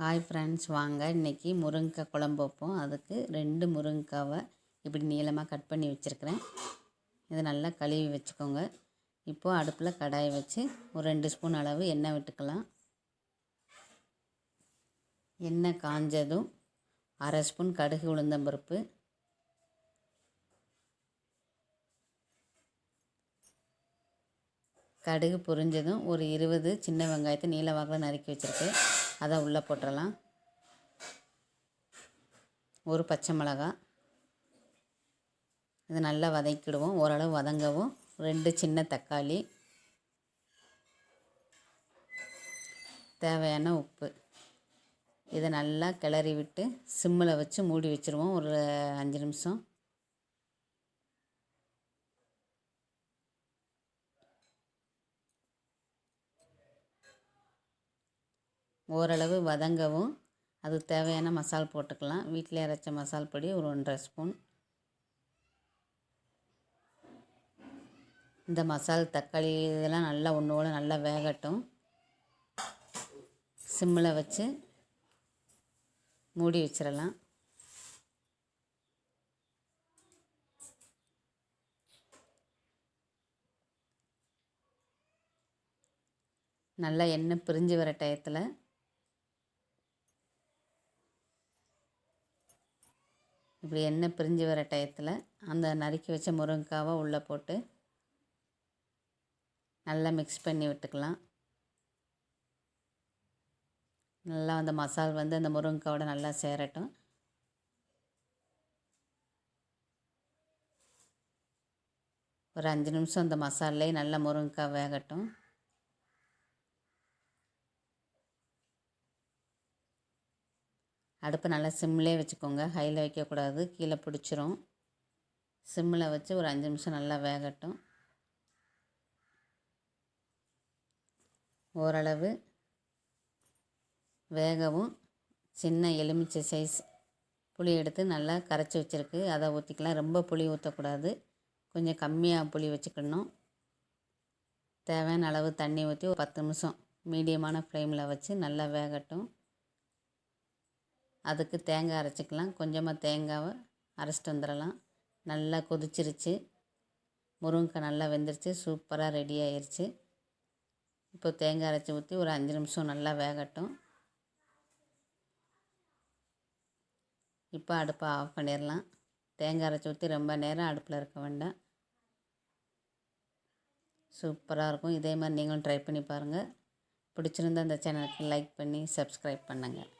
Hi friends வாங்க. இன்றைக்கி முருங்கைக்காய் குழம்பு வைப்போம். அதுக்கு ரெண்டு முருங்கைக்காவை இப்படி நீளமாக கட் பண்ணி வச்சுருக்கிறேன். இதை நல்லா கழுவி வச்சுக்கோங்க. இப்போது அடுப்பில் கடாயை வச்சு ஒரு ரெண்டு ஸ்பூன் அளவு எண்ணெய் விட்டுக்கலாம். எண்ணெய் காஞ்சதும் அரை ஸ்பூன் கடுகு உளுந்தம்பருப்பு கடுகு பொரிஞ்சதும் ஒரு இருபது சின்ன வெங்காயத்தை நீல வாக்கில் நறுக்கி வச்சுருக்கேன். அதை உள்ளே போட்டுடலாம் ஒரு பச்சை மிளகா. இது நல்லா வதக்கிடுவோம். ஓரளவு வதங்கவும். ரெண்டு சின்ன தக்காளி. தேவையான உப்பு. இதை நல்லா கிளறி விட்டு சிம்மில் வச்சு மூடி வச்சுருவோம். ஒரு அஞ்சு நிமிஷம். ஓரளவு வதங்கவும் அதுக்கு தேவையான மசால் போட்டுக்கலாம். வீட்டில் அரைச்ச மசால் பொடி ஒரு ஒன்றரை ஸ்பூன். இந்த மசால் தக்காளி இதெல்லாம் நல்லா ஒன்றோட நல்லா வேகட்டும். சிம்மில் வச்சு மூடி வச்சிடலாம் நல்லா எண்ணெய் பிரிஞ்சு வர டயத்தில் இப்படி எண்ணெய் பிரிஞ்சு வர டயத்தில் அந்த நறுக்கி வச்ச முருங்கைக்காவை உள்ளே போட்டு நல்லா மிக்ஸ் பண்ணி விட்டுக்கலாம். நல்லா அந்த மசால் வந்து அந்த முருங்கைக்காவோட நல்லா சேரட்டும். ஒரு அஞ்சு நிமிஷம் அந்த மசாலே நல்லா முருங்கைக்காய் வேகட்டும். அடுப்பு நல்லா சிம்மிலே வச்சுக்கோங்க. ஹையில் வைக்கக்கூடாது. கீழே பிடிச்சிரும். சிம்மில் வச்சு ஒரு அஞ்சு நிமிஷம் நல்லா வேகட்டும். ஓரளவு வேகவும் சின்ன எலுமிச்சை சைஸ் புளி எடுத்து நல்லா கரைச்சி வச்சுருக்கு. அதை ஊற்றிக்கலாம் ரொம்ப புளி ஊற்றக்கூடாது கொஞ்சம் கம்மியாக புளி வச்சுக்கணும். தேவையான அளவு தண்ணி ஊற்றி ஒரு பத்து நிமிஷம் மீடியமான ஃப்ளேமில் வச்சு நல்லா வேகட்டும். அதுக்கு தேங்காய் அரைச்சிக்கலாம். கொஞ்சமாக தேங்காவை அரைச்சிட்டு வந்துடலாம். நல்லா கொதிச்சிருச்சு. முருங்கைக்காய் நல்லா வெந்துருச்சு. சூப்பராக ரெடி ஆயிடுச்சு இப்போ தேங்காய் அரைச்சி ஊற்றி ஒரு அஞ்சு நிமிஷம் நல்லா வேகட்டும். இப்போ அடுப்பை ஆஃப் பண்ணிடலாம். தேங்காய் அரைச்சி ஊற்றி ரொம்ப நேரம் அடுப்பில் இருக்க வேண்டாம். சூப்பராக இருக்கும். இதே மாதிரி நீங்களும் ட்ரை பண்ணி பாருங்கள் பிடிச்சிருந்தா அந்த சேனலுக்கு லைக் பண்ணி சப்ஸ்கிரைப் பண்ணுங்கள்